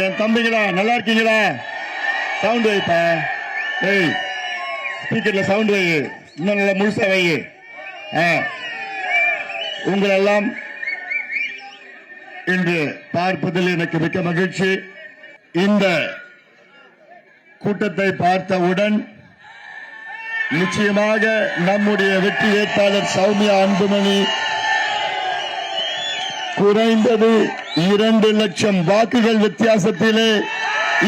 என் தம்பிங்களா நல்லா இருக்கீங்களா? சவுண்ட் வைப்பா ஏய் ஸ்பீக்கர்ல சவுண்ட் வை இன்னும் நல்லா முழுசா வை. உங்களெல்லாம் இன்று பார்ப்பதில் எனக்கு மிக்க மகிழ்ச்சி. இந்த கூட்டத்தை பார்த்தவுடன் நிச்சயமாக நம்முடைய வெற்றி வேட்பாளர் சௌமியா அன்புமணி குறைந்தது இரண்டு லட்சம் வாக்குகள் வித்தியாசத்திலே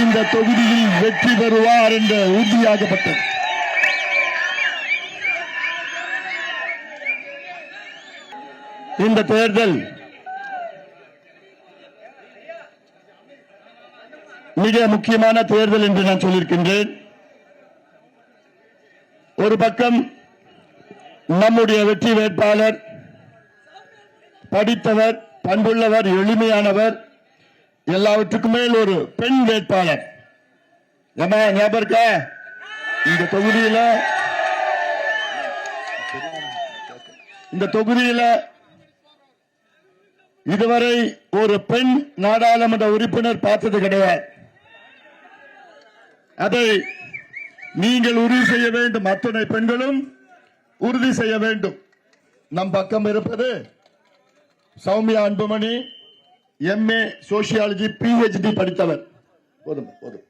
இந்த தொகுதியில் வெற்றி பெறுவார் என்று உறுதியாகப்பட்டது. இந்த தேர்தல் மிக முக்கியமான தேர்தல் என்று நான் சொல்லியிருக்கின்றேன். ஒரு பக்கம் நம்முடைய வெற்றி வேட்பாளர் படித்தவர் பண்புள்ளவர் எளிமையானவர் எல்லாவற்றுக்கும் மேல் ஒரு பெண் வேட்பாளர். ஏமா ஞாபகம் இருக்கா? இந்த தொகுதியில இந்த தொகுதியில இதுவரை ஒரு பெண் நாடாளுமன்ற உறுப்பினர் பார்த்தது கிடையாது. அதை நீங்கள் உறுதி செய்ய வேண்டும். அத்தனை பெண்களும் உறுதி செய்ய வேண்டும். நம் பக்கம் இருப்பது Soumya Anbumani M A sociology PhD படித்தவர். போதும் போதும்.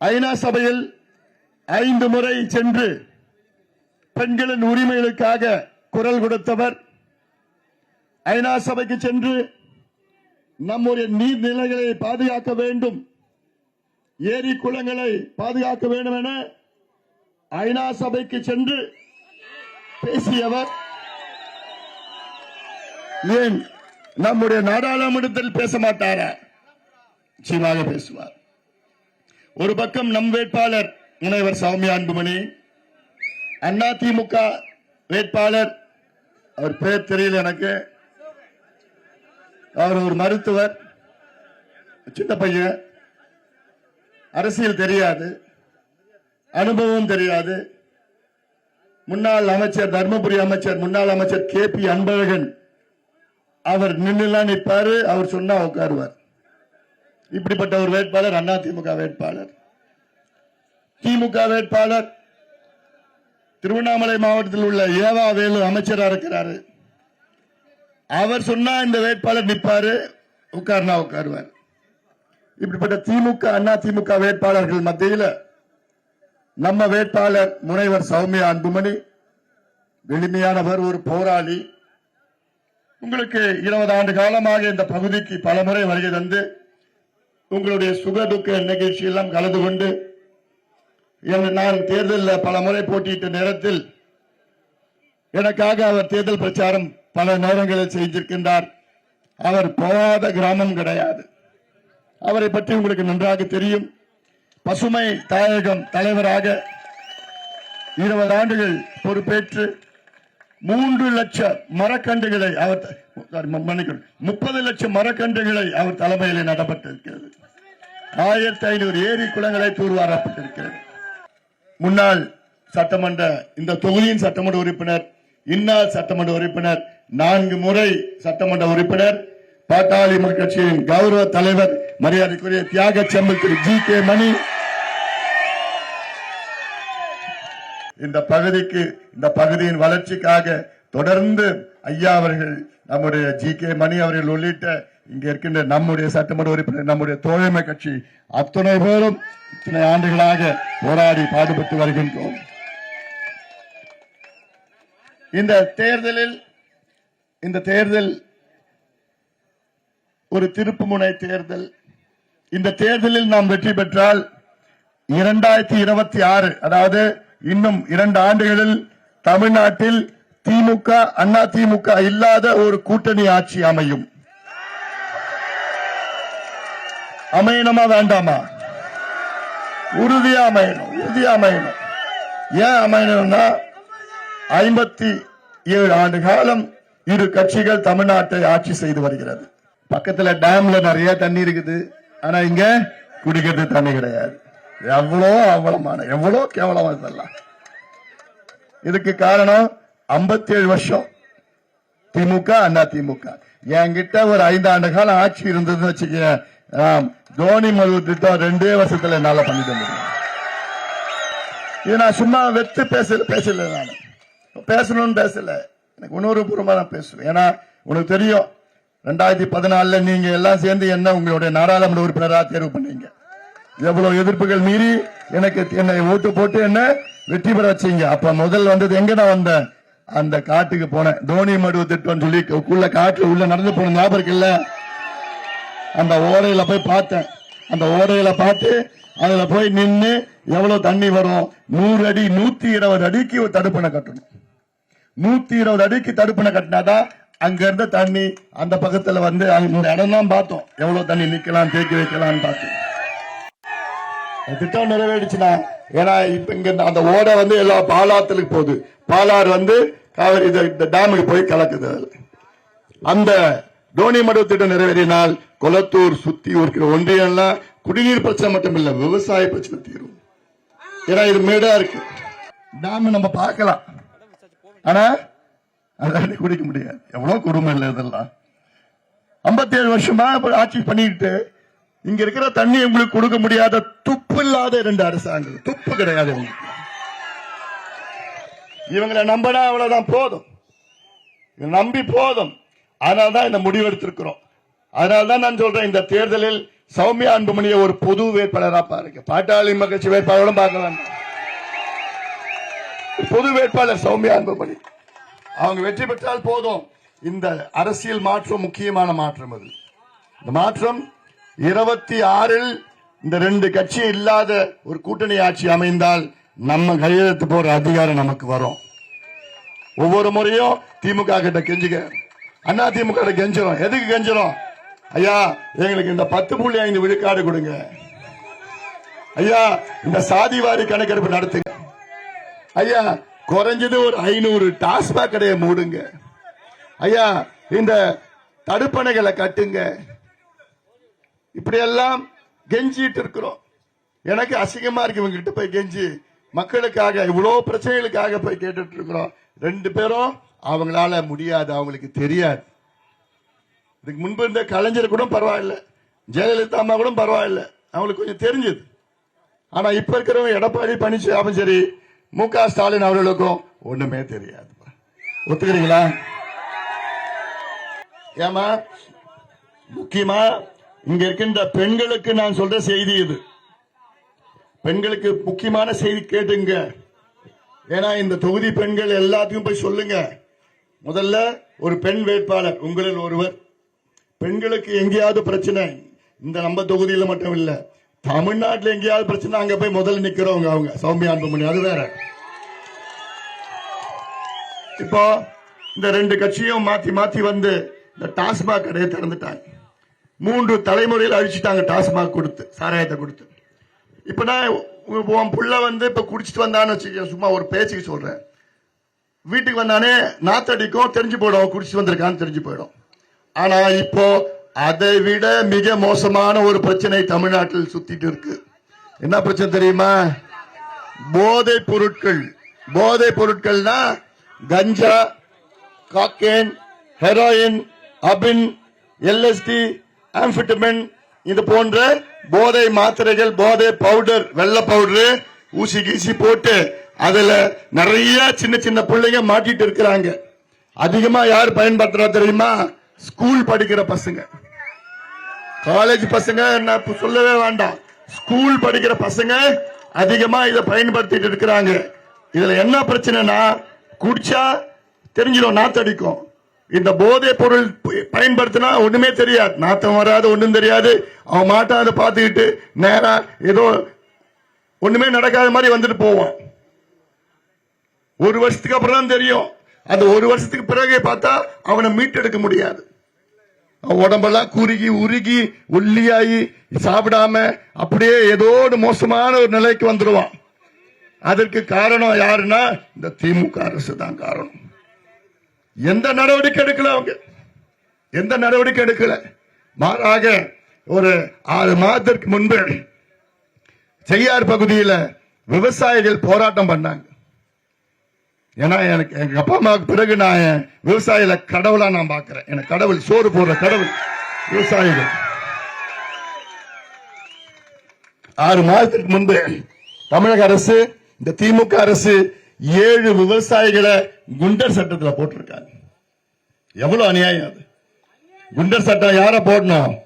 ஐநா சபையில் ஐந்து முறை சென்று பெண்களின் உரிமைகளுக்காக குரல் கொடுத்தவர். ஐநா சபைக்கு சென்று நம்முடைய நீர்நிலைகளை பாதுகாக்க வேண்டும். ஏரி குளங்களை பாதுகாக்க வேண்டும் என ஐநா சபைக்கு சென்று பேசியவர். ஏன் நம்முடைய நாடாளுமன்றத்தில் பேச மாட்டாரா நிச்சயமாக பேசுவார். ஒரு பக்கம் நம் வேட்பாளர் முனைவர் சௌமியா அன்புமணி அண்ணா திமுக வேட்பாளர் அவர் பேர் தெரியல எனக்கு. அவர் ஒரு மருத்துவர் சின்ன பையன். அரசியல் தெரியாது அனுபவம் தெரியாது. முன்னாள் அமைச்சர் தர்மபுரி அமைச்சர் முன்னாள் அமைச்சர் கே பி அன்பழகன் அவர் நின்றுலாம் நிற்பாரு அவர் சொன்னா உட்காருவார். இப்படிப்பட்ட ஒரு வேட்பாளர் அண்ணா திமுக வேட்பாளர். திமுக வேட்பாளர் திருவண்ணாமலை மாவட்டத்தில் உள்ள ஏவா வேலு அமைச்சராக இருக்கிறாரு. அவர் சொன்னா இந்த வேட்பாளர் நிற்பாரு உட்கார்னா உட்காருவார். இப்படிப்பட்ட திமுக அண்ணா திமுக வேட்பாளர்கள் மத்தியில் நம்ம வேட்பாளர் முனைவர் சௌமியா அன்புமணி எளிமையானவர் ஒரு போராளி உங்களுக்கு இருபது ஆண்டு காலமாக இந்த பகுதிக்கு பலமுறை வருகை தந்து உங்களுடைய சுக துக்க நிகழ்ச்சியெல்லாம் கலந்து கொண்டு நான் தேர்தலில் பல முறை போட்டியிட்ட நேரத்தில் எனக்காக அவர் தேர்தல் பிரச்சாரம் பல நேரங்களில் செய்திருக்கின்றார். அவர் போகாத கிராமம் கிடையாது. அவரை பற்றி உங்களுக்கு நன்றாக தெரியும். பசுமை தாயகம் தலைவராக இருபது ஆண்டுகள் பொறுப்பேற்று மூன்று லட்சம் மரக்கன்றுகளை அவர் முப்பது லட்சம் மரக்கன்றுகளை அவர் தலைமையில் நடப்பட்டிருக்கிறது. ஆயிரத்தி ஐநூறு ஏரி குளங்களை தூர்வாரப்பட்டிருக்கிறது. முன்னாள் சட்டமன்ற இந்த தொகுதியின் சட்டமன்ற உறுப்பினர் இன்னார் சட்டமன்ற உறுப்பினர் நான்கு முறை சட்டமன்ற உறுப்பினர் பாட்டாளி மக்கள் கட்சியின் கௌரவ தலைவர் மரியாதைக்குரிய தியாக செம்பு திரு ஜி கே மணி இந்த பகுதிக்கு இந்த பகுதியின் வளர்ச்சிக்காக தொடர்ந்து ஐயா அவர்கள் நம்முடைய ஜி கே மணி அவர்கள் உள்ளிட்ட இங்க இருக்கின்ற நம்முடைய சட்டமன்ற உறுப்பினர் நம்முடைய தோழமை கட்சி அத்தனை பேரும் இத்தனை ஆண்டுகளாக போராடி பாடுபட்டு வருகின்றோம். இந்த தேர்தலில் இந்த தேர்தல் ஒரு திருப்புமுனை தேர்தல். இந்த தேர்தலில் நாம் வெற்றி பெற்றால் இரண்டாயிரத்தி இருபத்தி ஆறு அதாவது இன்னும் இரண்டு ஆண்டுகளில் தமிழ்நாட்டில் திமுக அண்ணா திமுக இல்லாத ஒரு கூட்டணி ஆட்சி அமையும். அமையணுமா வேண்டாமா? உறுதியா அமையணும் உறுதியா அமையணும். ஏன் அமையணும்னா ஐம்பத்தி ஏழு ஆண்டு காலம் இரு கட்சிகள் தமிழ்நாட்டை ஆட்சி செய்து வருகிறது. பக்கத்துல டேம்ல நிறைய தண்ணி இருக்குது. ஆனா இங்க குடிக்கிறது தண்ணி கிடையாது. எவ்வளோ அவலமான எவ்வளோ கேவலமா இதெல்லாம். இதுக்கு காரணம் 57 வருஷம். திமுக அண்ணா திமுக. என்கிட்ட ஒரு ஐந்தாண்டு காலம் ஆட்சி இருந்ததுன்னு வச்சுக்க தோனி மது திட்டம் ரெண்டே வருஷத்துல என்னால பண்ணிட்டு முடியும். இது நான் சும்மா வெத்து பேசல பேசல நான். பேசணும்னு பேசல. எனக்கு உணர்வுபூர்வமா நான் பேசுவேன். ஏன்னா உனக்கு தெரியும் ரெண்டாயிரத்தி பதினாலுல நீங்க எல்லாம் சேர்ந்து என்ன உங்களுடைய நாடாளுமன்ற உறுப்பினரா தேர்வு பண்ணீங்க. எவ்வளவு எதிர்ப்புகள் மீறி எனக்கு என்னை ஓட்டு போட்டு என்ன வெற்றி பெற வச்சீங்க? அப்ப முதல் வந்தது எங்க நான் வந்தேன்? அந்த காட்டுக்கு போனேன். தோனி மடுவு திட்டம் சொல்லி உள்ள காட்டுல உள்ள நடந்து போன ஞாபகம் இருக்குல்ல? அந்த ஓரையில போய் பார்த்தேன். அந்த ஓரையில பார்த்து அதுல போய் நின்று எவ்வளவு தண்ணி வரும்? நூறு அடி நூத்தி இருபது அடிக்கு தடுப்பணை கட்டணும். நூத்தி இருபது அடிக்கு தடுப்பணை கட்டினாதான் அங்க இருந்த தண்ணி அந்த பக்கத்துல வந்து இந்த இடம் தான் பார்த்தோம். எவ்வளவு தண்ணி நிக்கலாம் தேக்கி வைக்கலாம்னு பார்த்தோம் திட்டம் நிறைவேறிச்சுனா ஏன்னா இப்ப இங்க அந்த ஓடை வந்து எல்லா பாலாத்துக்கு போகுது. பாலாறு வந்து காவிரி இந்த டேமுக்கு போய் கலக்குது அந்த தோனி மடுவு திட்டம் நிறைவேறினால் கொளத்தூர் சுத்தி இருக்கிற ஒன்றியம்லாம் குடிநீர் பிரச்சனை மட்டும் இல்ல விவசாய பிரச்சனை தீரும். ஏன்னா இது மேடா இருக்கு. டேம் நம்ம பார்க்கலாம். ஆனா அதை குடிக்க முடியாது. எவ்வளவு குடும்பம் இல்லை இதெல்லாம். 57 வருஷமா ஆட்சி பண்ணிக்கிட்டு இங்க இருக்கிற தண்ணி உங்களுக்கு கொடுக்க முடியாத துப்பு இல்லாத ரெண்டு அரசாங்கம் துப்பு கிடையாது இவங்களை நம்பினா அவ்வளவுதான் போதும். இதை நம்பி போதும். அதனால்தான் இந்த முடிவு எடுத்திருக்கிறோம். அதனால்தான் நான் சொல்றேன் இந்த தேர்தலில் சௌமியா அன்புமணியை ஒரு பொது வேட்பாளரா பாருங்க. பாட்டாளி மகிழ்ச்சி வேட்பாளரும் பார்க்கலாம் பொது வேட்பாளர் சௌமியா அன்புமணி. அவங்க வெற்றி பெற்றால் போதும். இந்த அரசியல் மாற்றம் முக்கியமான மாற்றம் அது. இந்த மாற்றம் இருபத்தி ஆறில் இந்த ரெண்டு கட்சி இல்லாத ஒரு கூட்டணி ஆட்சி அமைந்தால் நம்ம கையெழுத்து போற அதிகாரம் நமக்கு வரும். ஒவ்வொரு முறையும் திமுக கிட்ட கெஞ்சுக்க அண்ணா திமுக கிட்ட கெஞ்சுறோம் எதுக்கு கெஞ்சிடும் ஐயா எங்களுக்கு இந்த பத்து புள்ளி ஐந்து விழுக்காடு கொடுங்க. ஐயா இந்த சாதிவாரி கணக்கெடுப்பு நடத்துங்க. ஐயா குறைஞ்சது ஒரு ஐநூறு டாஸ்மாக் கடையை மூடுங்க. ஐயா இந்த தடுப்பணைகளை கட்டுங்க. இப்படியெல்லாம் கெஞ்சிட்டு இருக்கிறோம். எனக்கு அசிங்கமா இருக்கு இவங்க கிட்ட போய் கெஞ்சி. மக்களுக்காக இவ்வளவு பிரச்சனைகளுக்காக போய் கேட்டுட்டு இருக்கிறோம். ரெண்டு பேரும் அவங்களால முடியாது அவங்களுக்கு தெரியாது. இதுக்கு முன்பு இருந்த கலைஞர் கூட பரவாயில்ல. ஜெயலலிதா அம்மா கூட பரவாயில்ல. அவங்களுக்கு கொஞ்சம் தெரிஞ்சது. ஆனா இப்ப இருக்கிறவங்க எடப்பாடி பழனிசாமி சரி மு க ஸ்டாலின் அவர்களுக்கும் ஒண்ணுமே தெரியாது ஒத்துக்கிறீங்களா? ஏமா முக்கியமா இங்க இருக்கின்ற பெண்களுக்கு நான் சொல்ற செய்தி இது. பெண்களுக்கு முக்கியமான செய்தி கேட்டுங்க. ஏன்னா இந்த தொகுதி பெண்கள் எல்லாத்தையும் போய் சொல்லுங்க. முதல்ல ஒரு பெண் வேட்பாளர் உங்களில் ஒருவர். பெண்களுக்கு எங்கேயாவது பிரச்சனை இந்த நம்ம தொகுதியில மட்டும் இல்ல. தமிழ்நாட்டில் எங்கேயாவது பிரச்சனை அங்க போய் முதல்ல நிக்கிறவங்க அவங்க. சௌமியா அன்புமணி அது வேற. இப்போ இந்த ரெண்டு கட்சியும் மாத்தி மாத்தி வந்து இந்த டாஸ்மாக் கடையை திறந்துட்டாங்க. மூன்று தலைமுறையில் அழிச்சிட்டாங்க. டாஸ்மாக் கொடுத்து சாராயத்தை கொடுத்து. இப்போ நான் உன் புள்ள வந்து இப்போ குடிச்சிட்டு வந்தான்னு வச்சுக்க சும்மா ஒரு பேச்சுக்கு சொல்கிறேன் வீட்டுக்கு வந்தானே நாத்தடிக்கும் தெரிஞ்சு போயிடும். குடிச்சிட்டு வந்திருக்கான்னு தெரிஞ்சு போயிடும். ஆனால் இப்போ அதை விட மிக மோசமான ஒரு பிரச்சனை தமிழ்நாட்டில் சுத்திட்டு இருக்கு. என்ன பிரச்சனை தெரியுமா? போதை பொருட்கள். போதை பொருட்கள்னா கஞ்சா காக்கேன் ஹெரோயின் அபின் எல்எஸ்டி ஆம்பிட்டமின் இது போன்ற போதை மாத்திரைகள் போதை பவுடர் வெள்ளை பவுடர் ஊசி கீசி போட்டு அதுல நிறைய சின்ன சின்ன பிள்ளைங்க மாட்டிட்டு இருக்கிறாங்க. அதிகமா யார் பயன்படுத்துறா தெரியுமா? ஸ்கூல் படிக்கிற பசங்க. காலேஜ் பசங்க நான் சொல்லவே வேண்டாம். ஸ்கூல் படிக்கிற பசங்க அதிகமா இதை பயன்படுத்திட்டு இருக்கிறாங்க. இதுல என்ன பிரச்சனைனா குடிச்சா தெரிஞ்சிடும் நாத்தடிக்கும். இந்த போதை பொருள் பயன்படுத்தினா ஒண்ணுமே தெரியாது. நாத்தம் வராது ஒண்ணும் தெரியாது. அவன் மாட்டான் அதை பார்த்துக்கிட்டு நேரா ஏதோ ஒண்ணுமே நடக்காத மாதிரி வந்துட்டு போவான். ஒரு வருஷத்துக்கு அப்புறம் தான் தெரியும். அந்த ஒரு வருஷத்துக்கு பிறகு பார்த்தா அவனை மீட்டெடுக்க முடியாது. அவன் உடம்பெல்லாம் குறுகி உருகி ஒல்லியாகி சாப்பிடாம அப்படியே ஏதோ ஒரு மோசமான ஒரு நிலைக்கு வந்துடுவான். அதற்கு காரணம் யாருன்னா இந்த திமுக அரசு தான் காரணம். எந்த நடவடிக்கை எடுக்கல அவங்க? எந்த நடவடிக்கை எடுக்கல? மாறாக ஒரு ஆறு மாதத்திற்கு முன்பு செய்யார் பகுதியில விவசாயிகள் போராட்டம் பண்ணாங்க. ஏன்னா எனக்கு எங்க அப்பா அம்மாவுக்கு பிறகு நான் விவசாயில கடவுளா நான் பாக்குறேன் எனக்கு கடவுள் சோறு போடுற கடவுள் விவசாயிகள். ஆறு மாதத்திற்கு முன்பு தமிழக அரசு இந்த திமுக அரசு ஏழு விவசாயிகளை குண்டர் சட்டத்துல போட்டிருக்காங்க. எவ்வளவு அநியாயம் அது? குண்டர் சட்டம் யார போடணும்?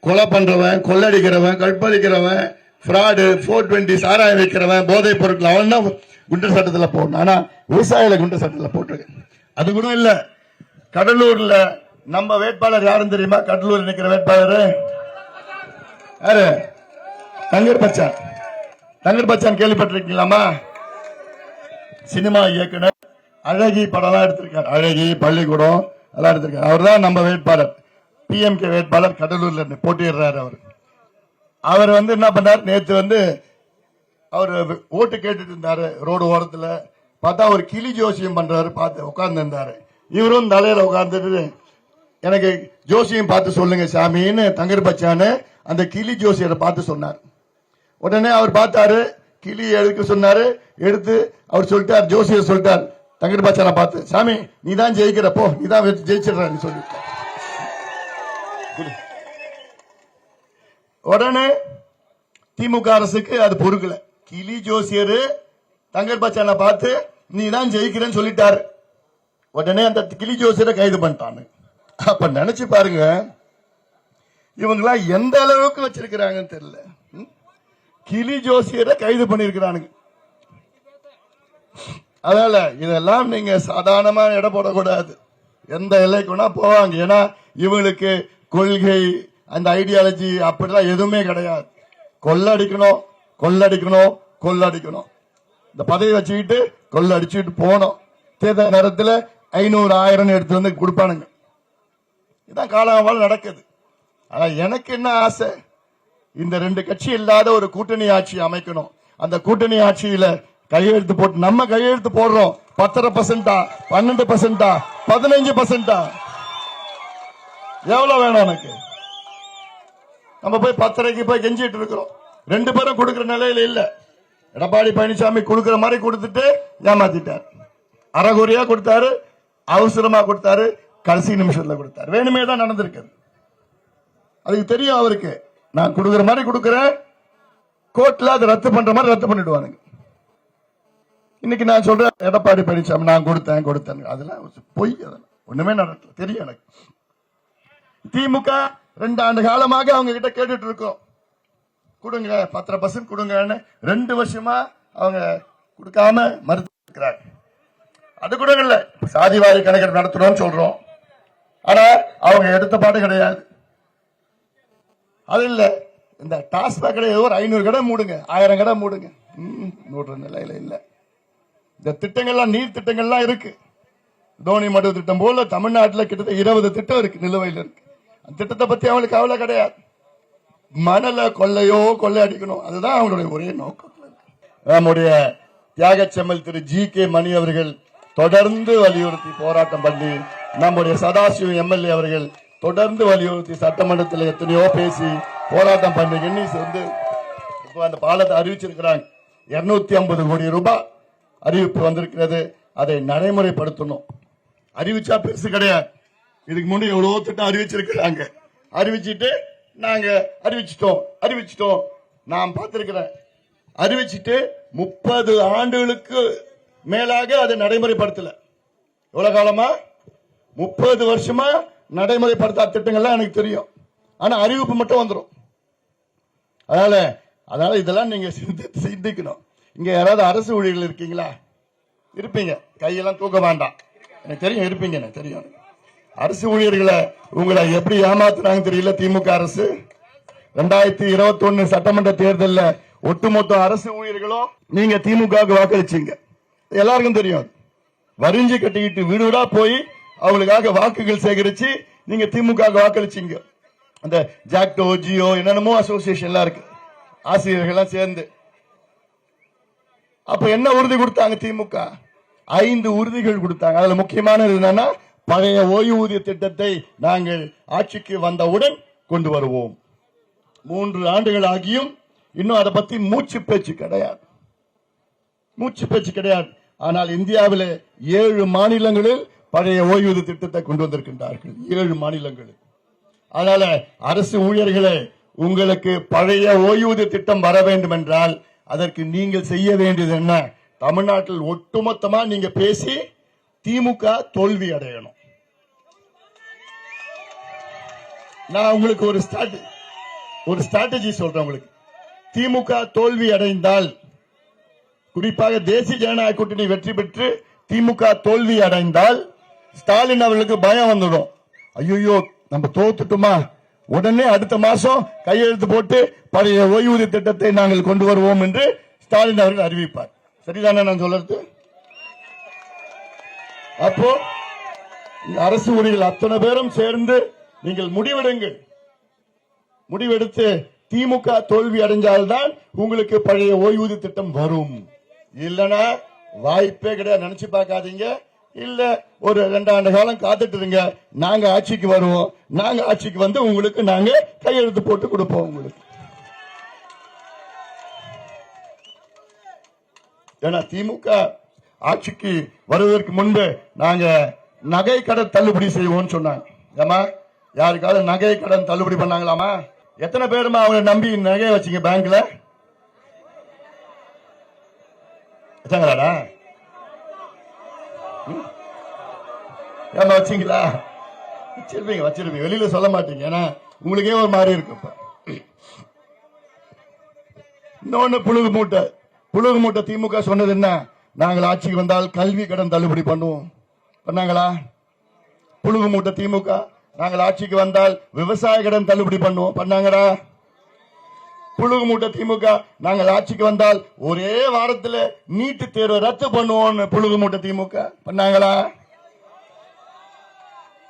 கொலை பண்றவன் கொள்ளடிக்கிறவன் கற்பழிக்கிறவன் ஃப்ராடு ஃபோர் டுவெண்ட்டி சாராயம் வைக்கிறவன் போதைப் பொருட்கள் அவன் தான் குண்டர் சட்டத்தில் போடணும். ஆனா விவசாயிகளை குண்டர் சட்டத்தில் போட்டிருக்கேன் அது கூட இல்ல. கடலூர்ல நம்ம வேட்பாளர் யாருன்னு தெரியுமா? கடலூர் நிற்கிற வேட்பாளர்? யாரு? தங்கர் பச்சான். தங்கர் பச்சான் கேள்விப்பட்டிருக்கீங்களாமா சினிமா இயக்குனர் அழகி படம்லாம் எடுத்திருக்காரு. அழகி பள்ளிக்கூடம் எல்லாம் எடுத்திருக்காரு. அவர் தான் நம்ம வேட்பாளர். பிஎம்கே வேட்பாளர் கடலூர்ல இருந்து போட்டியிடுறாரு அவர். அவர் வந்து என்ன பண்ணார்? நேற்று வந்து அவர் ஓட்டு கேட்டுட்டு இருந்தாரு ரோடு ஓரத்துல. பார்த்தா ஒரு கிளி ஜோசியம் பண்றாரு பார்த்து உட்கார்ந்து இருந்தாரு. இவரும் தலையில உட்கார்ந்துட்டு எனக்கு ஜோசியம் பார்த்து சொல்லுங்க சாமின்னு தங்கர் பச்சான்னு அந்த கிளி ஜோசியரை பார்த்து சொன்னார். உடனே அவர் பார்த்தாரு கிளி எடுக்க சொன்னாரு? எடுத்து அவர் சொல்லிட்டார் ஜோசியர் சொல்லிட்டார். தங்கர் பச்சானை பார்த்து சாமி நீ தான் ஜெயிக்கிற போ. நீ தான் ஜெயிச்சிடுற சொல்லி. உடனே திமுக அரசுக்கு அது பொறுக்கல. கிளி ஜோசியர் தங்கர் பச்சானை பார்த்து நீ தான் ஜெயிக்கிறேன்னு சொல்லிட்டாரு. உடனே அந்த கிளி ஜோசியரை கைது பண்ணிட்டானு. அப்ப நினைச்சு பாருங்க இவங்கெல்லாம் எந்த அளவுக்கு வச்சிருக்கிறாங்கன்னு தெரியல. கிளி ஜோசியரை கைது பண்ணிருக்கிறானுங்க அதனால இதெல்லாம் நீங்க சாதாரணமா எடை போடக்கூடாது. எந்த எல்லைக்கு வேணா போவாங்க. ஏன்னா இவங்களுக்கு கொள்கை அந்த ஐடியாலஜி அப்படிலாம் எதுவுமே கிடையாது. கொள்ளடிக்கணும் கொள்ளடிக்கணும் கொள்ளடிக்கணும். இந்த பதவி வச்சுக்கிட்டு கொள்ளடிச்சுட்டு போனோம் தேர்தல் நேரத்தில் ஐநூறு ஆயிரம் எடுத்து வந்து கொடுப்பானுங்க. இதான் காலகாலம் நடக்குது. ஆனா எனக்கு என்ன ஆசை? இந்த ரெண்டு கட்சி இல்லாத ஒரு கூட்டணி ஆட்சி அமைக்கணும். அந்த கூட்டணி ஆட்சியில கையெழுத்து போட்டு நம்ம கையெழுத்து போடுறோம். பத்தரை பர்சன்டா பன்னெண்டு பர்சன்டா பதினஞ்சு பர்சன்டா எவ்வளவு வேணும் எனக்கு? நம்ம போய் பத்தரைக்கு போய் கெஞ்சிட்டு இருக்கிறோம். ரெண்டு பேரும் கொடுக்கிற நிலையில இல்ல. எடப்பாடி பழனிசாமி கொடுக்கிற மாதிரி கொடுத்துட்டு ஏமாத்திட்டார். அறகுறையா கொடுத்தாரு அவசரமா கொடுத்தாரு கடைசி நிமிஷத்துல கொடுத்தாரு. வேணுமே தான் நடந்திருக்கு அதுக்கு தெரியும் அவருக்கு. நான் கொடுக்கிற மாதிரி கொடுக்கிறேன் கோர்ட்ல அதை ரத்து பண்ற மாதிரி ரத்து பண்ணிடுவானுங்க. இன்னைக்கு நான் சொல்றேன் எடப்பாடி பழனிசாமி நான் கொடுத்தேன் கொடுத்தேன். அதெல்லாம் பொய் அதெல்லாம் ஒண்ணுமே நடக்கல. தெரியும் எனக்கு. திமுக ரெண்டு ஆண்டு காலமாக அவங்க கிட்ட கேட்டுட்டு இருக்கோம். கொடுங்க பத்தரை பர்சன்ட் கொடுங்கன்னு ரெண்டு வருஷமா அவங்க கொடுக்காம மறுத்து அது கூட இல்ல. சாதிவாரி கணக்கெடுப்பு நடத்தணும்னு சொல்றோம். ஆனா அவங்க எடுத்த பாடு கிடையாது. அது இல்ல. இந்த டாஸ்மாக் கடை ஏதோ ஒரு ஐநூறு கடை மூடுங்க. ஆயிரம் கடை மூடுங்க. ம், மூடுற நிலையில இல்ல. இந்த திட்டங்கள்லாம் நீர் திட்டங்கள்லாம் இருக்கு. தோனி மடு திட்டம் போல தமிழ்நாட்டில் கிட்டத்தட்ட இருபது திட்டம் இருக்கு நிலுவையில் இருக்கு. அந்த திட்டத்தை பத்தி அவங்களுக்கு கவலை கிடையாது. மணல கொள்ளையோ கொள்ளை அடிக்கணும். அதுதான் அவங்களுடைய ஒரே நோக்கம். நம்முடைய தியாகச்செம்மல் திரு ஜி கே மணி அவர்கள் தொடர்ந்து வலியுறுத்தி போராட்டம் பண்ணி நம்முடைய சதாசிவம் எம்எல்ஏ அவர்கள் தொடர்ந்து வலியுறுத்தி சட்டமன்றத்தில் எத்தனையோ பேசி போராட்டம் பண்ணி எண்ணி வந்து இப்போ அந்த பாலத்தை அறிவிச்சிருக்கிறாங்க. இருநூத்தி ஐம்பது கோடி ரூபாய் அறிவிப்பு வந்திருக்கிறது. அதை நடைமுறைப்படுத்தணும். அறிவிச்சா பெருசு கிடையாது. இதுக்கு முன்னாடி எவ்வளவு திட்டம் அறிவிச்சிருக்கிறாங்க. அறிவிச்சிட்டு நாங்க அறிவிச்சிட்டோம். அறிவிச்சிட்டோம். நான் பார்த்திருக்கிறேன். அறிவிச்சிட்டு முப்பது ஆண்டுகளுக்கு மேலாக அதை நடைமுறைப்படுத்தல. எவ்வளவு காலமா? முப்பது வருஷமா நடைமுறைப்படுத்தாத திட்டங்கள்லாம் எனக்கு தெரியும். ஆனா அறிவிப்பு மட்டும் வந்துடும் அதனால அதனால இதெல்லாம் நீங்க சிந்திக்கணும். இங்க யாராவது அரசு ஊழியர்கள் இருக்கீங்களா? இருப்பீங்க. கையெல்லாம் தூக்க வேண்டாம். எனக்கு தெரியும் இருப்பீங்க எனக்கு தெரியும். அரசு ஊழியர்களை உங்களை எப்படி ஏமாத்துறாங்க தெரியல திமுக அரசு? ரெண்டாயிரத்தி இருபத்தி ஒன்னு சட்டமன்ற தேர்தலில் ஒட்டுமொத்த அரசு ஊழியர்களும் நீங்க திமுகவுக்கு வாக்களிச்சீங்க. எல்லாருக்கும் தெரியும் வரிஞ்சு கட்டிக்கிட்டு வீடு வீடா போய் அவங்களுக்காக வாக்குகள் சேகரிச்சு நீங்க திமுக வாக்களிச்சீங்க. அந்த ஜாக்டோ ஜியோ என்னென்னமோ அசோசியேஷன்லாம் இருக்கு. ஆசிரியர்கள் சேர்ந்து. அப்ப என்ன உறுதி கொடுத்தாங்க திமுக? ஐந்து உறுதிகள் கொடுத்தாங்க. அதுல முக்கியமானது என்னன்னா பழைய ஓய்வூதிய திட்டத்தை நாங்கள் ஆட்சிக்கு வந்தவுடன் கொண்டு வருவோம். மூன்று ஆண்டுகள் ஆகியும் இன்னும் அதை பத்தி மூச்சு பேச்சு கிடையாது. மூச்சு பேச்சு கிடையாது. ஆனால் இந்தியாவில் ஏழு மாநிலங்களில் பழைய ஓய்வூதிய திட்டத்தை கொண்டு வந்திருக்கின்றார்கள் ஏழு மாநிலங்களுக்கு. அதனால அரசு ஊழியர்களே உங்களுக்கு பழைய ஓய்வூதிய திட்டம் வர வேண்டும் என்றால் அதற்கு நீங்கள் செய்ய வேண்டியது என்ன? தமிழ்நாட்டில் ஒட்டுமொத்தமா நீங்க பேசி திமுக தோல்வி அடையணும். நான் உங்களுக்கு ஒரு ஒரு ஸ்ட்ராட்டஜி சொல்றேன் உங்களுக்கு. திமுக தோல்வி அடைந்தால் குறிப்பாக தேசிய ஜனநாயக கூட்டணி வெற்றி பெற்று திமுக தோல்வி அடைந்தால் ஸ்டாலின் அவர்களுக்கு பயம் வந்துடும். ஐயோ நம்ம தோத்துட்டுமா? உடனே அடுத்த மாசம் கையெழுத்து போட்டு பழைய ஓய்வூதிய திட்டத்தை நாங்கள் கொண்டு வருவோம் என்று ஸ்டாலின் அவர்கள் அறிவிப்பார். சரிதானே நான் சொல்றது? அப்போ அரசு ஊழியர்கள் அத்தனை பேரும் சேர்ந்து நீங்கள் முடிவெடுங்கள். முடிவெடுத்து திமுக தோல்வி அடைஞ்சால்தான் உங்களுக்கு பழைய ஓய்வூதிய திட்டம் வரும். இல்லனா வாய்ப்பே கிடையாது. நினைச்சு பார்க்காதீங்க. இல்ல ஒரு ரெண்டாண்டு காலம் காத்துட்டு இருங்க. நாங்க ஆட்சிக்கு வருவோம். நாங்க ஆட்சிக்கு வந்து உங்களுக்கு நாங்க கையெழுத்து போட்டு கொடுப்போம் உங்களுக்கு. ஏன்னா திமுக ஆட்சிக்கு வருவதற்கு முன்பு நாங்க நகை கடன் தள்ளுபடி செய்வோம்னு சொன்னாங்க. ஏமா யாருக்காவது நகை கடன் தள்ளுபடி பண்ணாங்களாமா எத்தனை பேருமா அவங்களை நம்பி நகையை வச்சீங்க பேங்க்ல வச்சாங்களாடா? ஏமா வச்சீங்களா? வச்சிருப்பீங்க வச்சிருப்பீங்க. வெளியில சொல்ல மாட்டீங்க. ஏன்னா உங்களுக்கே ஒரு மாதிரி இருக்கும் இன்னொன்னு புழுகு மூட்டை. புழுகு மூட்டை திமுக சொன்னது என்ன? நாங்கள் ஆட்சிக்கு வந்தால் கல்வி கடன் தள்ளுபடி பண்ணுவோம். பண்ணாங்களா? புழுகு மூட்டை திமுக. நாங்கள் ஆட்சிக்கு வந்தால் விவசாய கடன் தள்ளுபடி பண்ணுவோம். பண்ணாங்கடா. புழுகு மூட்டை திமுக. நாங்கள் ஆட்சிக்கு வந்தால் ஒரே வாரத்தில் நீட்டு தேர்வை ரத்து பண்ணுவோம்னு புழுகு மூட்டை திமுக. பண்ணாங்களா?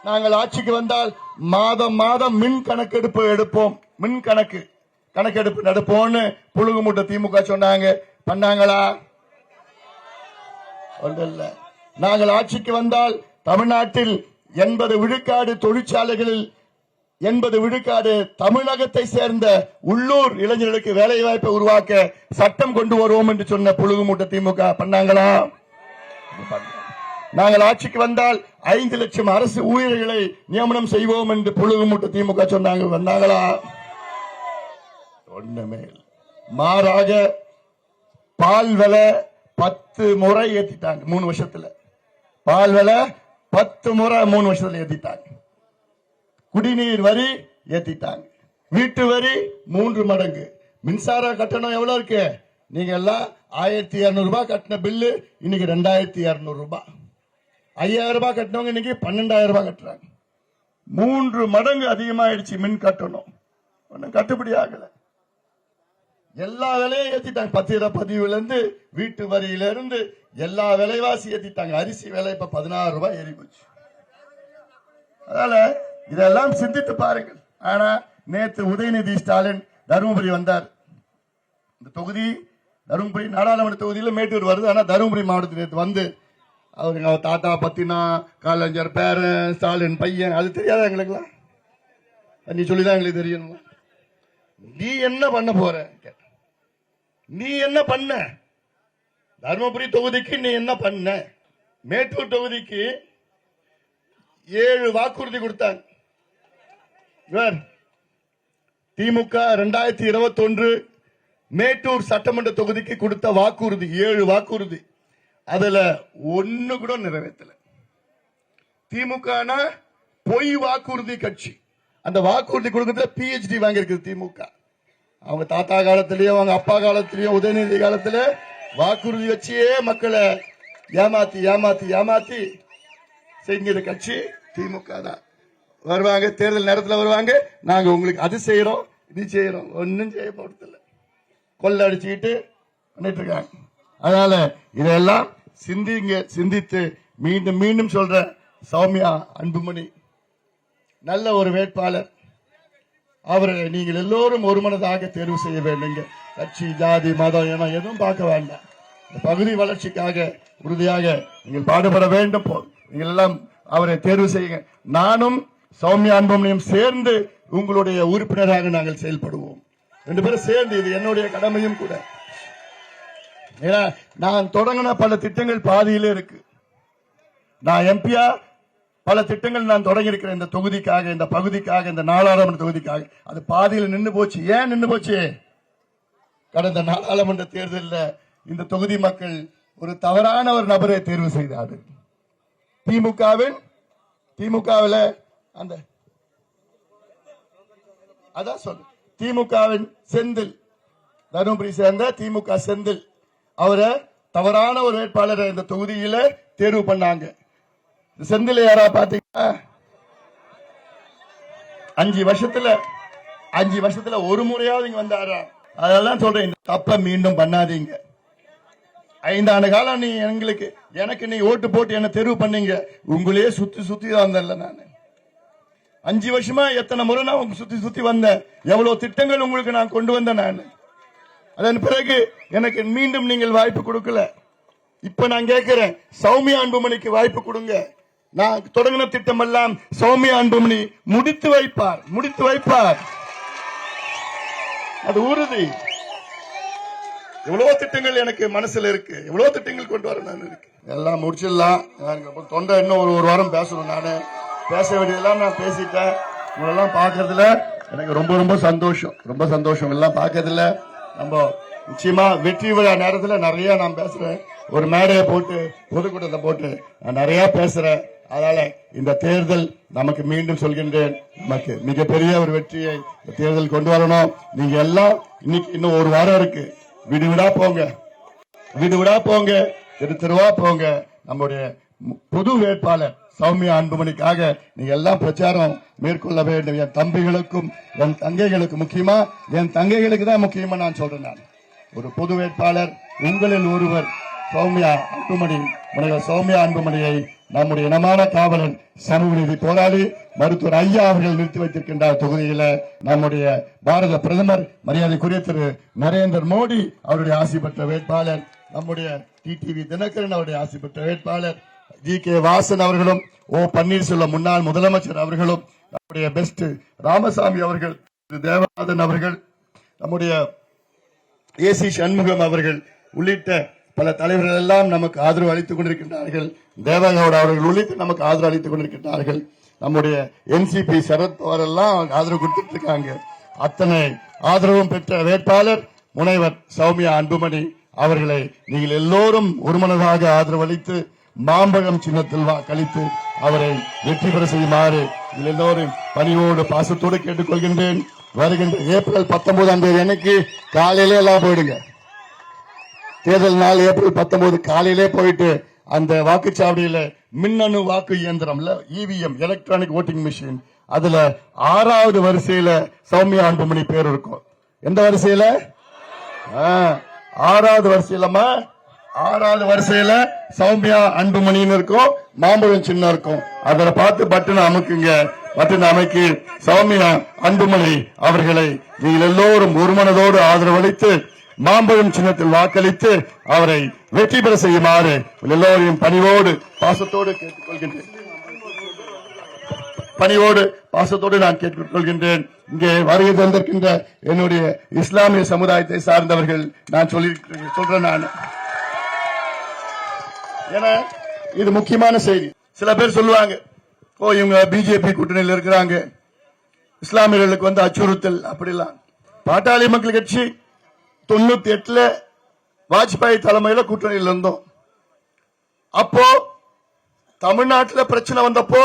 நாங்கள் ஆட்சிக்கு வந்தால் மாதம் மாதம் மின் கணக்கெடுப்பு எடுப்போம். மின் கணக்கு கணக்கெடுப்பு நடப்போம்னு புழுகு மூட்டை திமுக சொன்னாங்க. பண்ணாங்களா? ஒன்றில்ல. நாங்கள் ஆட்சிக்கு வந்தால் தமிழ்நாட்டில் எண்பது விழுக்காடு தொழிற்சாலைகளில் எண்பது விழுக்காடு தமிழகத்தை சேர்ந்த உள்ளூர் இளைஞர்களுக்கு வேலை வாய்ப்பை உருவாக்க சட்டம் கொண்டு வருவோம் என்று சொன்ன புழுகு மூட்டை திமுக. பண்ணாங்களா? நாங்கள் ஆட்சிக்கு வந்தால் ஐந்து லட்சம் அரசு ஊழியர்களை நியமனம் செய்வோம் என்று புழுகு திமுக சொன்னாங்க. வந்தாங்களா? ஒண்ணுமே இல்லை. மாறாக பால் விலை பத்து முறை ஏத்திட்டாங்க. மூணு வருஷத்துல. பால் விலை பத்து முறை மூணு வருஷத்துல ஏத்திட்டாங்க. குடிநீர் வரி ஏத்திட்டாங்க. வீட்டு வரி மூன்று மடங்கு. மின்சார கட்டணம் எவ்வளவு இருக்கு? நீங்க எல்லாம் ஆயிரத்தி இருநூறு ரூபாய் கட்டின பில்லு இன்னைக்கு ரெண்டாயிரத்தி இருநூறு ரூபாய். ஐயாயிரம் ரூபாய் கட்டினவங்க இன்னைக்கு பன்னெண்டாயிரம் ரூபாய் கட்டுறாங்க. மூன்று மடங்கு அதிகமாயிடுச்சு மின் கட்டணம். ஒன்னும் கட்டுப்படி ஆகல. எல்லா விலையும் ஏத்திட்டாங்க. பத்திர பதிவுல இருந்து வீட்டு வரியில இருந்து எல்லா விலைவாசி ஏத்திட்டாங்க. அரிசி விலை இப்ப பதினாறு ரூபாய் ஏறி போச்சு அதனால இதெல்லாம் சிந்தித்து பாருங்கள். ஆனா நேற்று உதயநிதி ஸ்டாலின் தருமபுரி வந்தார். இந்த தொகுதி தருமபுரி நாடாளுமன்ற தொகுதியில மேட்டூர் வருது. ஆனா தருமபுரி மாவட்டத்தில் நேற்று வந்து அவருங்க அவர் தாத்தா பத்தினா காலஞ்சர் பேரன் ஸ்டாலின் பையன் அது தெரியாதா எங்களுக்குலாம் நீ சொல்லிதான் எங்களுக்கு தெரியணுமா நீ என்ன பண்ண போற? நீ என்ன பண்ண? தருமபுரி தொகுதிக்கு நீ என்ன பண்ண? மேட்டூர் தொகுதிக்கு ஏழு வாக்குறுதி கொடுத்தாங்க. இவர் திமுக இரண்டாயிரத்தி இருபத்தி ஒன்று மேட்டூர் சட்டமன்ற தொகுதிக்கு கொடுத்த வாக்குறுதி ஏழு வாக்குறுதி. அதுல ஒண்ணு கூட நிறைவேற்றல. திமுக பொய் வாக்குறுதி கட்சி. அந்த வாக்குறுதி கொடுக்கறதுல பிஹெச்டி வாங்கியிருக்கு திமுக. அவங்க தாத்தா காலத்திலயும் அவங்க அப்பா காலத்திலயும் உதயநிதி காலத்துல வாக்குறுதி வச்சே மக்களை ஏமாத்தி ஏமாத்தி ஏமாத்தி செஞ்சது கட்சி திமுக தான். வருவாங்க தேர்தல் நேரத்தில் வருவாங்க. நாங்க உங்களுக்கு அது செய்யறோம் இது செய்யறோம். ஒன்னும் செய்ய போறதில்லை. கொள்ள அடிச்சுக்கிட்டு பண்ணிட்டு இருக்காங்க. அதனால இதெல்லாம் சிந்திங்க சிந்தித்து மீண்டும் மீண்டும் சொல்ற சௌமியா அன்புமணி. நல்ல ஒரு வேட்பாளர். அவரை நீங்கள் எல்லோரும் ஒருமனதாக தேர்வு செய்ய வேண்டுங்க. கட்சி ஜாதி மதம் என எதுவும் பார்க்க வேண்டாம். இந்த பகுதி வளர்ச்சிக்காக உறுதியாக நீங்கள் பாடுபட வேண்டும் போ- நீங்கள் எல்லாம் அவரை தேர்வு செய்யுங்க. நானும் சௌமியா அன்புமணியும் சேர்ந்து உங்களுடைய உறுப்பினராக நாங்கள் செயல்படுவோம். ரெண்டு பேரும் சேர்ந்து இது என்னுடைய கடமையும் கூட. ஏன்னா நான் தொடங்கின பல திட்டங்கள் பாதியிலே இருக்கு. நான் எம்பியா பல திட்டங்கள் நான் தொடங்கி இருக்கிறேன் இந்த தொகுதிக்காக இந்த பகுதிக்காக இந்த நாடாளுமன்ற தொகுதிக்காக. அது பாதியில் நின்று போச்சு. ஏன் நின்று போச்சு? கடந்த நாடாளுமன்ற தேர்தலில் இந்த தொகுதி மக்கள் ஒரு தவறான ஒரு நபரை தேர்வு செய்தார் திமுகவின் திமுகவில் அந்த அதான் சொல்லு திமுகவின் செந்தில் தருமபுரி சேர்ந்த திமுக செந்தில் அவரை தவறான ஒரு வேட்பாளரை இந்த தொகுதியில தேர்வு பண்ணாங்க. செந்தில் யாரா பாத்தீங்கன்னா அஞ்சு வருஷத்துல அஞ்சு வருஷத்துல ஒரு முறையாவது இங்க வந்தாரா? அதெல்லாம் சொல்றேன் இந்த தப்ப மீண்டும் பண்ணாதீங்க. ஐந்தாண்டு காலம் நீ எங்களுக்கு எனக்கு நீ ஓட்டு போட்டு என்ன தெரிவு பண்ணீங்க. உங்களையே சுத்தி சுத்தி தான் வந்தேன்ல நான். அஞ்சு வருஷமா எத்தனை முறை நான் உங்க சுத்தி சுத்தி வந்தேன். எவ்வளவு திட்டங்கள் உங்களுக்கு நான் கொண்டு வந்தேன் நான். அதன் பிறகு எனக்கு மீண்டும் நீங்கள் வாய்ப்பு கொடுக்கல. இப்ப நான் கேட்கிறேன் சௌமியா அன்புமணிக்கு வாய்ப்பு கொடுங்க. நான் தொடங்கின திட்டம் எல்லாம் சௌமியா அன்புமணி முடித்து வைப்பார் முடித்து வைப்பார். அது உறுதி. எவ்வளவு திட்டங்கள் எனக்கு மனசுல இருக்கு. எவ்வளவு திட்டங்கள் கொண்டு வரணும்னு இருக்கு. எல்லாம் முடிச்சிடலாம். தொண்டை இன்னும் ஒரு ஒரு வாரம் பேசணும் நானு. பேச வேண்டியதெல்லாம் நான் பேசிட்டேன். உங்களெல்லாம் பார்க்கறதுல எனக்கு ரொம்ப ரொம்ப சந்தோஷம். ரொம்ப சந்தோஷம். எல்லாம் பார்க்கறதுல நம்ம நிச்சயமா வெற்றி விழா நேரத்துல நிறைய நான் பேசுறேன். ஒரு மேடையை போட்டு பொதுக்கூட்டத்தை போட்டு நான் நிறைய பேசுறேன். அதனால இந்த தேர்தல் நமக்கு மீண்டும் சொல்கின்றேன். நமக்கு மிகப்பெரிய ஒரு வெற்றியை இந்த தேர்தல் கொண்டு வரணும். நீங்க எல்லாம் இன்னைக்கு இன்னும் ஒரு வாரம் இருக்கு. வீடு விடா போங்க. வீடு விடா போங்க. தெரு தெருவா போங்க. நம்முடைய புது வேட்பாளர் சௌமியா அன்புமணிக்காக நீங்க எல்லாம் பிரச்சாரம் மேற்கொள்ள வேண்டும். என் தம்பிகளுக்கும் என் தங்கைகளுக்கும் முக்கியமா? என் தங்கைகளுக்கு தான் முக்கியமா நான் சொல்றேன் நான். ஒரு பொது வேட்பாளர் உங்களில் ஒருவர் சௌமியா அன்புமணி முனைவர் சௌமியா அன்புமணியை நம்முடைய இனமான காவலன் சமூக நீதி போராளி மருத்துவர் ஐயா அவர்கள் நிறுத்தி வைத்திருக்கின்றார் தொகுதியில நம்முடைய பாரத பிரதமர் மரியாதைக்குரிய திரு நரேந்திர மோடி அவருடைய ஆசி பெற்ற வேட்பாளர் நம்முடைய டிடிவி தினகரன் அவருடைய ஆசி பெற்ற வேட்பாளர் ஜி கே வாசன் அவர்களும் ஓ பன்னீர்செல்வம் முன்னாள் முதலமைச்சர் அவர்களும் நம்முடைய பெஸ்ட் ராமசாமி அவர்கள் திரு தேவநாதன் அவர்கள் நம்முடைய ஏசி சண்முகம் அவர்கள் உள்ளிட்ட பல தலைவர்கள் எல்லாம் நமக்கு ஆதரவு அளித்துக் கொண்டிருக்கின்றார்கள். தேவகவுட அவர்கள் உள்ளிட்டு நமக்கு ஆதரவு அளித்துக் கொண்டிருக்கின்றார்கள். நம்முடைய என்சிபி சரத்பவர் எல்லாம் ஆதரவு கொடுத்துட்டு இருக்காங்க. அத்தனை ஆதரவும் பெற்ற வேட்பாளர் முனைவர் சௌமியா அன்புமணி அவர்களை நீங்கள் எல்லோரும் ஒருமனதாக ஆதரவு அளித்து மாம்பழம் சின்னத்தில் கழித்து அவரை வெற்றி பெற செய்யுமாறு எல்லோரும் பணியோடு பாசத்தோடு கேட்டுக்கொள்கின்றேன். வருகின்ற ஏப்ரல் பத்தொன்பதாம் தேதி அன்னைக்கு காலையிலே எல்லாம் போயிடுங்க. தேர்தல் நாள் ஏப்ரல் பத்தொன்பது காலையிலே போயிட்டு அந்த வாக்குச்சாவடியில மின்னணு வாக்கு இயந்திரம்ல இவிஎம் எலக்ட்ரானிக் ஓட்டிங் மிஷின் அதுல ஆறாவது வரிசையில சௌமியா அன்புமணி பேர் இருக்கும். எந்த வரிசையில? ஆறாவது வரிசையிலமா ஆறாவது வரிசையில சௌமியா அன்புமணின்னு இருக்கும் மாம்பழம் சின்ன இருக்கும். அதில் பார்த்து பட்டன் அமுக்குங்க. பட்டன் அமைக்கு சௌமியா அன்புமணி அவர்களை நீங்கள் எல்லோரும் ஒருமனதோடு ஆதரவளித்து மாம்பழம் சின்னத்தில் வாக்களித்து அவரை வெற்றி பெற செய்யுமாறு எல்லோரையும் பணிவோடு பாசத்தோடு கேட்டுக்கொள்கின்றேன். பணிவோடு பாசத்தோடு நான் கேட்டுக்கொள்கின்றேன். இங்கே வருகை தந்திருக்கின்ற என்னுடைய இஸ்லாமிய சமுதாயத்தை சார்ந்தவர்கள் நான் சொல்லி சொல்றேன் நான். ஏன்னா இது முக்கியமான செய்தி. சில பேர் சொல்லுவாங்க ஓ இவங்க பிஜேபி கூட்டணியில் இருக்கிறாங்க. இஸ்லாமியர்களுக்கு வந்து அச்சுறுத்தல் அப்படிலாம். பாட்டாளி மக்கள் கட்சி தொண்ணூத்தி எட்டுல வாஜ்பாய் தலைமையில கூட்டணியில் இருந்தோம். அப்போ தமிழ்நாட்டில் பிரச்சனை வந்தப்போ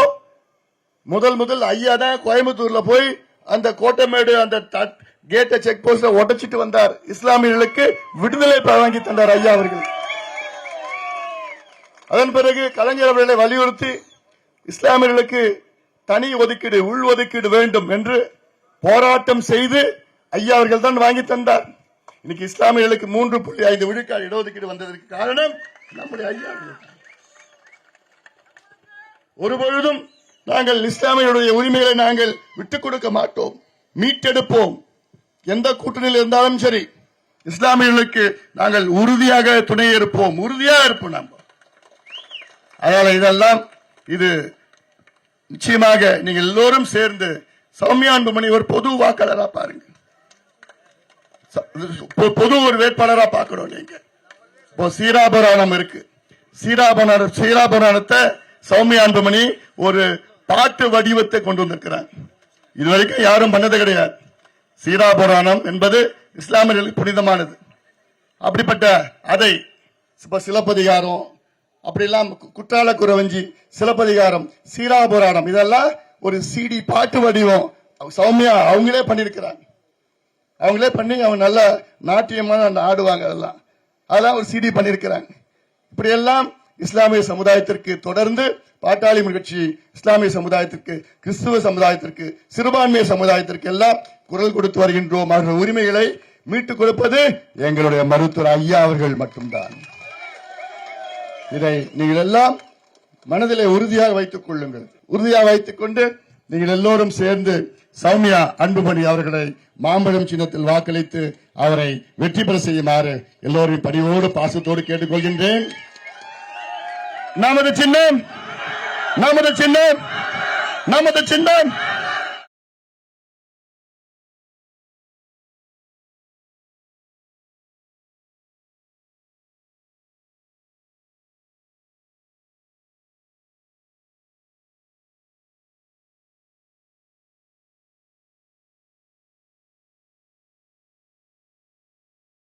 முதல் முதல் ஐயா தான் கோயம்புத்தூர்ல போய் அந்த கோட்டைமேடு அந்த கேட்டை செக் போஸ்ட்ல உடைச்சிட்டு வந்தார். இஸ்லாமியர்களுக்கு விடுதலை வழங்கி தந்தார் ஐயா அவர்கள். அதன் பிறகு கலைஞர் அவர்களை வலியுறுத்தி இஸ்லாமியர்களுக்கு தனி ஒதுக்கீடு உள் ஒதுக்கீடு வேண்டும் என்று போராட்டம் செய்து ஐயா அவர்கள் தான் வாங்கி தந்தார். இன்னைக்கு இஸ்லாமியர்களுக்கு மூன்று புள்ளி ஐந்து விழுக்காடு இடஒதுக்கீடு வந்ததற்கு காரணம் நம்முடைய ஐயா ஒருபொழுதும் நாங்கள் இஸ்லாமியருடைய உரிமைகளை நாங்கள் விட்டுக் கொடுக்க மாட்டோம் மீட்டெடுப்போம். எந்த கூட்டணியில் இருந்தாலும் சரி இஸ்லாமியர்களுக்கு நாங்கள் உறுதியாக துணை இருப்போம் உறுதியாக இருப்போம் நாம் அதனால இதெல்லாம் இது நிச்சயமாக நீங்கள் எல்லோரும் சேர்ந்து சௌமியா அன்புமணி ஒரு பொது வாக்காளரா பாருங்க. பொது ஒரு வேட்பாளரா பார்க்கணும் நீங்க. இப்போ சீராபுராணம் இருக்கு. சீராபுராணம் சீராபுராணத்தை சௌமியா அன்புமணி ஒரு பாட்டு வடிவத்தை கொண்டு வந்திருக்கிறாங்க இதுவரைக்கும் யாரும் பண்ணது கிடையாது. சீராபுராணம் என்பது இஸ்லாமியர்களுக்கு புனிதமானது. அப்படிப்பட்ட அதை சிலப்பதிகாரம் அப்படிலாம் கு- குற்றால குறவஞ்சி சிலப்பதிகாரம் சீராபுராணம் இதெல்லாம் ஒரு சிடி பாட்டு வடிவம். சௌமியா அவங்களே பண்ணியிருக்கிறாங்க அவங்களே பண்ணி அவங்க நல்ல நாட்டியமான ஆடுவாங்க அதெல்லாம். அதெல்லாம் ஒரு சிடி பண்ணியிருக்கிறாங்க இப்படியெல்லாம் இஸ்லாமிய சமுதாயத்திற்கு தொடர்ந்து பாட்டாளி கட்சி இஸ்லாமிய சமுதாயத்திற்கு கிறிஸ்துவ சமுதாயத்திற்கு சிறுபான்மை சமுதாயத்திற்கு எல்லாம் குரல் கொடுத்து வருகின்றோம். அவர்கள் உரிமைகளை மீட்டுக் கொடுப்பது எங்களுடைய மருத்துவர் ஐயா அவர்கள் மட்டும்தான். இதை நீங்கள் எல்லாம் மனதிலே உறுதியாக வைத்துக் கொள்ளுங்கள். உறுதியாக வைத்துக் கொண்டு நீங்கள் எல்லோரும் சேர்ந்து சௌமியா அன்புமணி அவர்களை மாம்பழம் சின்னத்தில் வாக்களித்து அவரை வெற்றி பெற செய்யுமாறு எல்லோரும் பணிவோடு பாசத்தோடு கேட்டுக்கொள்கின்றேன். நமது சின்னம் நமது சின்னம் நமது சின்னம்.